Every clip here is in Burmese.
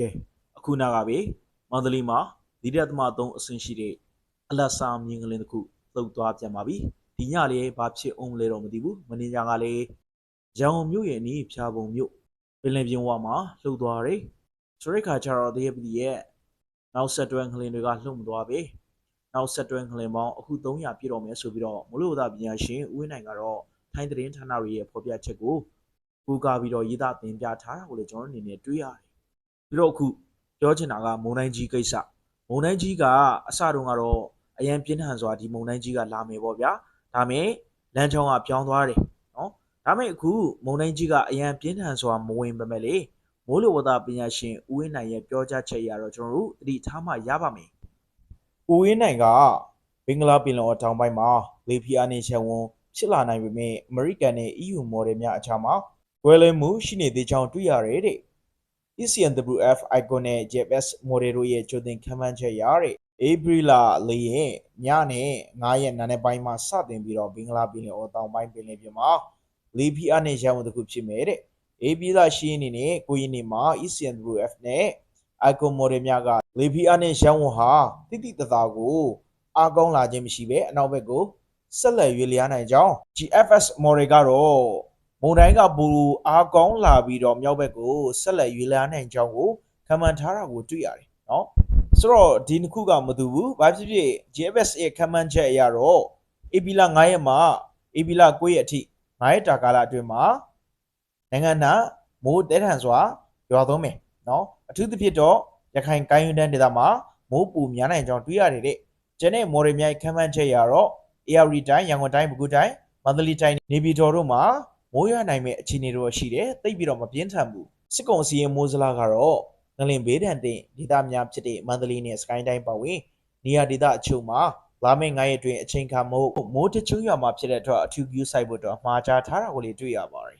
ကဲအခုနာကပဲမန္တလေးမှာဒီရက်သမ3အဆင့်ရှိတဲ့အလတ်စာမြင်းကလေးတစ်ခုသုတ်သွားပြန်ပါပြီဒီညလေးဘာဖြစ်အောင်လဲတော့မသိဘူးမင်းညာကလည်းရန်ကုန်မြို့ရဲ့အနီးဖြာပုံမြို့ပင်လယ်ပြင်ဝမှာလှုပ်သွားတယ်ဆိုတဲ့ခါကျတော့တရက်ပြည်ရဲ့နောက်ဆက်တွဲကလေးတွေကလှုပ်မသွားပဲနောက်ဆက်တွဲကလေးပေါင်းအခု300ပြည့်တော့မယ်ဆိုပြီးတော့မလို့သာပညာရှင်ဦးဝင်းနိုင်ကတော့ထိုင်းသတင်းဌာနတွေရဲ့ဖော်ပြချက်ကိုကူကာပြီးတော့ရေးသားတင်ပြထားတာကိုလည်းကျွန်တော်အနေနဲ့တွေ့ရတယ် ပြီးတော့အခုပြောချင်တာကမုံတိုင်းကြီးကိစ္စမုံတိုင်းကြီးကအစတုန်းကတော့အရန်ပြင်းထန်စွာဒီမုံတိုင်းကြီးကလာမယ်ပေါ့ဗျာဒါမဲ့လမ်းချောင်းကပြောင်းသွားတယ်နော်ဒါမဲ့အခုမုံတိုင်းကြီးကအရန်ပြင်းထန်စွာမဝင်ပါမဲ့လေမိုးလေဝသပညာရှင်ဦးဝင်းနိုင်ရဲ့ပြောကြားချက်အရတော့ကျွန်တော်တို့သတိထားမှရပါမယ်ဦးဝင်းနိုင်ကဘင်္ဂလားပင်လယ်အော်တောင်ပိုင်းမှာလေဖီအာနေချက်ဝန်ဖြစ်လာနိုင်ပေမဲ့အမေရိကန်နဲ့ EU မော်ဒယ်များအချာမှာကွဲလွဲမှုရှိနေသေးကြောင်းတွေ့ရတယ်တဲ့ ECNWF icon နဲ့ JPS model တို့ရဲ့ကြိုတင်ခံမှန်းချက်ရတဲ့ April လ၄ရက်ညနဲ့9ရက်နာနေပိုင်းမှာစတင်ပြီးတော့ဘင်္ဂလားပင်လယ်အော်တောင်ပိုင်းပင်လယ်ပြင်မှာလေဖိအားနဲ့ရန်ဝင်တစ်ခုဖြစ်မယ်တဲ့ April လ10ရက်နေ့နဲ့9ရက်နေ့မှာ ECNWF နဲ့ icon model များကလေဖိအားနဲ့ရန်ဝင်ဟာတိတိတသားကိုအားကောင်းလာခြင်းမရှိဘဲအနောက်ဘက်ကိုဆက်လက်ရွေ့လျားနိုင်ကြောင်း GFS model ကတော့ မုန်တိုင်းကဘူအားကောင်းလာပြီးတော့မြောက်ဘက်ကိုဆက်လက်ရွေ့လျားနိုင်ကြောင်းကိုခံမှန်းထားတာကိုတွေ့ရတယ်နော်ဆိုတော့ဒီနှစ်ခုကမတူဘူးဘာဖြစ်ဖြစ် JFS ရဲ့ခံမှန်းချက်အရတော့ AB လ9ရက်မှာ AB လ9ရက်အထိ9ရက်တာကာလအတွင်းမှာနိုင်ငံနာမိုးတဲထန်စွာရွာသွန်းမယ်နော်အထူးသဖြင့်တော့ရခိုင်ကိုင်းယူတန်းဒေသမှာမိုးပူများနိုင်ကြောင်းတွေ့ရတယ်တဲ့ကျန်တဲ့မော်ဒယ်များခံမှန်းချက်အရတော့ AR တိုင်းရန်ကုန်တိုင်းပဲခူးတိုင်းမန္တလေးတိုင်းနေပြည်တော်တို့မှာ မိုးရွာနိုင်မဲ့အခြေအနေတော့ရှိတယ်တိတ်ပြီးတော့မပြင်းထန်ဘူးစစ်ကုံစီရင်မိုးစလာကတော့ငလင်ဘေးဒဏ်တင်ဒေသများဖြစ်တဲ့မန္တလေးနဲ့စကိုင်းတိုင်းပတ်ဝန်းနေရာဒေသအချို့မှာလာမယ့်9ရက်အတွင်းအချိန်ခါမိုးမိုးတချို့ရွာမှာဖြစ်တဲ့အတွက်အထူးကူးဆိုင်ဖို့တော့မှားကြားထားတာကိုလည်းတွေ့ရပါတယ်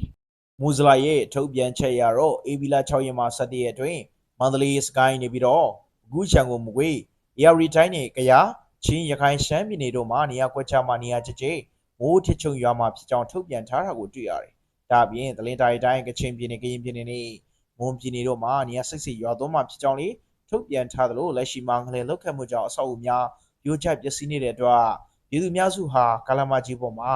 မူဇလာရဲ့ထုတ်ပြန်ချက်ရတော့အေဘီလာ6ရက်မှာ17ရက်အတွင်းမန္တလေးစကိုင်းနေပြီးတော့အခုချံကိုမကွေးအေရီတိုင်းနဲ့ကယားချင်းရခိုင်ရှမ်းပြည်နယ်တို့မှာနေရာကွက်ချမှာနေရာချစ်ချေ မိုးထချုံရွာမှာဖြစ်ကြောင်းထုတ်ပြန်ထားတာကိုတွေ့ရတယ်။ဒါအပြင်တလင်တိုင်းတိုင်းကချင်ပြည်နယ်ကရင်ပြည်နယ်နဲ့မွန်ပြည်နယ်တို့မှာနေရာစိတ်စိတ်ရွာသွန်းမှာဖြစ်ကြောင်းလေးထုတ်ပြန်ထားသလိုလက်ရှိမှာငလင်လောက်ခတ်မှုကြောင့်အဆောက်အဦများပြိုကျပျက်စီးနေတဲ့အတွက်ပြည်သူများစုဟာကာလမကြီးပေါ်မှာ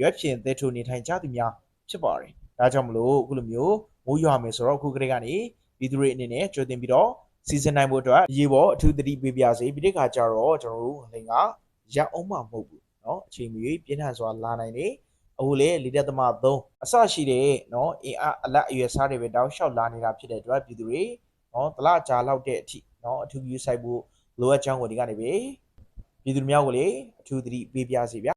ရွက်ဖြင့်သဲထိုနေထိုင်ကြသူများဖြစ်ပါတယ်။ဒါကြောင့်မလို့အခုလိုမျိုးမိုးရွာမယ်ဆိုတော့အခုကလေးကနေပြည်သူတွေအနေနဲ့ကြိုတင်ပြီးတော့စီစဉ်နိုင်ဖို့အတွက်အရေးပေါ်အထူးသတိပေးပြစေပြီးတဲ့ခါကျတော့ကျွန်တော်တို့ငလင်ကရက်အောင်မှမဟုတ်ဘူး နော်အချိန်မရွေးပြင်းထန်စွာလာနိုင်တယ်အခုလေ၄တက်သမ3အဆရှိတဲ့နော်အင်အားအလတ်အရွယ်စားတွေပဲတောက်လျှောက်လာနေတာဖြစ်တဲ့အတွက်ပြည်သူတွေနော်တလကြာလောက်တဲ့အထိနော်အထူးယူဆိုင်ဖို့လိုအပ်ကြောင်းကိုဒီကနေပဲပြည်သူများကိုလေအထူးသတိပေးပြစီဗျာ